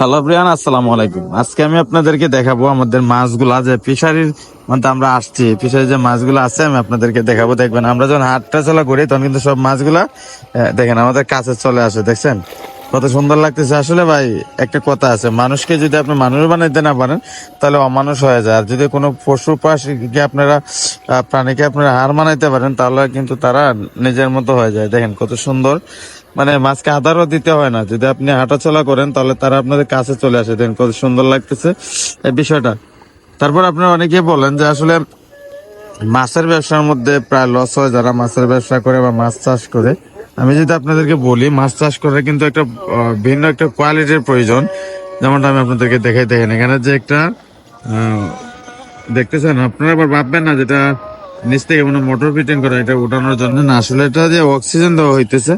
Hello Priyan আসসালামু আলাইকুম। আজকে আমি আপনাদেরকে দেখাবো আমাদের মাছগুলা যে ফিশারির মধ্যে আমরা আসছি। ফিশারি যে মাছগুলো আছে, আমি আপনাদেরকে দেখাবো। দেখবেন, আমরা যখন হাটটা চলা করি, তখন কিন্তু সব মাছগুলা দেখেন, আমাদের কাছে চলে আসে, দেখছেন? কত সুন্দর লাগতেছে। আসলে ভাই, একটা কথা আছে, মানুষকে যদি আপনি মানুষ বানাইতে না পারেন, তাহলে অমানুষ হয়ে যায়। আর যদি কোনো পশু পাখিকে আপনারা প্রাণীকে আপনারা হার মানাইতে পারেন, তাহলে কিন্তু তারা নিজের মতো হয়ে যায়। দেখেন, কত সুন্দর মানে মাছকে আদারও দিতে হয় না। যদি আপনি হাঁটাচলা করেন, তাহলে তারা আপনাদের কাছে চলে আসে। দেখেন কত সুন্দর লাগতেছে এই বিষয়টা। তারপর আপনারা অনেকে বলেন যে আসলে মাছের ব্যবসার মধ্যে প্রায় লস হয় যারা মাছের ব্যবসা করে বা মাছ চাষ করে। আমি যদি আপনাদেরকে বলি, মাছ চাষ করে কিন্তু একটা ভিন্ন একটা কোয়ালিটির প্রয়োজন। যেমনটা আমি আপনাদেরকে দেখাই, দেখেন এখানে যে একটা দেখতেছেন, আপনারা আবার ভাববেন না যেটা নিচ থেকে মানে মোটর ফিটিং করা, এটা উঠানোর জন্য। না, আসলে এটা যে অক্সিজেন দেওয়া হইতেছে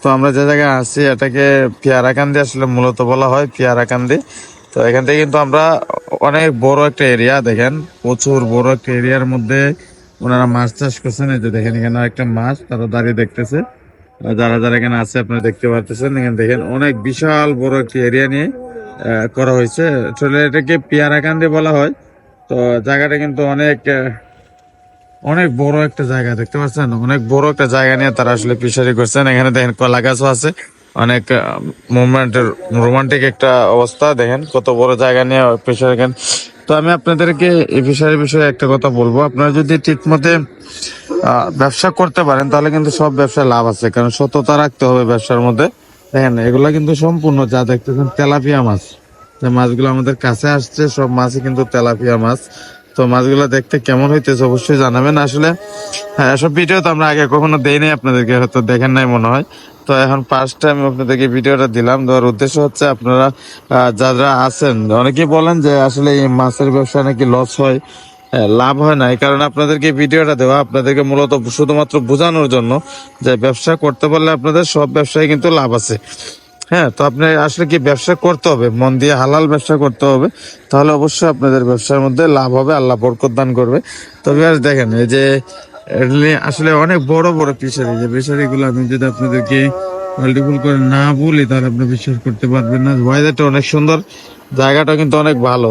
তো আমরা যে জায়গায় আছি, এটাকে পেয়ারাকান্দি আসলে মূলত বলা হয়, পেয়ারাকান্দি। তো এখান থেকে কিন্তু আমরা অনেক বড় একটা এরিয়া, দেখেন, প্রচুর বড় একটা এরিয়ার মধ্যে ওনারা মাছ চাষ করছেন। এই যে দেখেন এখানে একটা মাছ, তারা দাঁড়িয়ে দেখতেছে। যারা যারা এখানে আছে, আপনারা দেখতে পারতেছেন। এখানে দেখেন অনেক বিশাল বড় একটা এরিয়া নিয়ে করা হয়েছে। আসলে এটাকে পেয়ারাকান্দি বলা হয়। তো জায়গাটা কিন্তু অনেক অনেক বড় একটা জায়গা, দেখতে পাচ্ছেন? অনেক বড় একটা জায়গা নিয়ে তারা আসলে ফিশারি করছেন। এখানে দেখেন কলা গাছও আছে। অনেক মুভমেন্টের রোমান্টিক একটা অবস্থা। দেখেন কত বড় জায়গা নিয়ে ফিশারি কেন তো আমি আপনাদেরকে এই ফিশারির বিষয়ে একটা কথা বলব। আপনারা যদি ঠিক মতে ব্যবসা করতে পারেন, তাহলে কিন্তু সব ব্যবসায় লাভ আছে। কারণ সততা রাখতে হবে ব্যবসার মধ্যে। দেখেন, এগুলা কিন্তু সম্পূর্ণ যা দেখতেছেন তেলাপিয়া মাছ। যে মাছগুলো আমাদের কাছে আসছে, সব মাছই কিন্তু তেলাপিয়া মাছ। তো মাছগুলো দেখতে কেমন হইতেছে অবশ্যই জানাবেন। আসলে হ্যাঁ এসব ভিডিও তো আমরা আগে কখনো দেই নাই আপনাদেরকে হয়তো দেখেন নাই মনে হয়। তো এখন ফার্স্ট টাইম আপনাদেরকে ভিডিওটা দিলাম। দেওয়ার উদ্দেশ্য হচ্ছে আপনারা যারা আছেন অনেকেই বলেন যে আসলে এই মাছের ব্যবসা নাকি লস হয় হ্যাঁ, লাভ হয় না। এই কারণে আপনাদেরকে ভিডিওটা দেওয়া আপনাদেরকে মূলত শুধুমাত্র বোঝানোর জন্য যে ব্যবসা করতে পারলে আপনাদের সব ব্যবসায় কিন্তু লাভ আছে। হ্যাঁ তো আপনি আসলে কি ব্যবসা করতে হবে? মন দিয়ে হালাল ব্যবসা করতে হবে, তাহলে অবশ্যই আপনাদের ব্যবসার মধ্যে লাভ হবে, আল্লাহ বরকত দান করবে। তবে আর দেখেন, এই যে আসলে অনেক বড় বড় ফিশারি যে ফিশারি গুলো আমি যদি আপনাদেরকে মাল্টিপুল করে না বলি, তাহলে আপনি বিশ্বাস করতে পারবেন না। ওয়েদারটা অনেক সুন্দর, জায়গাটা কিন্তু অনেক ভালো।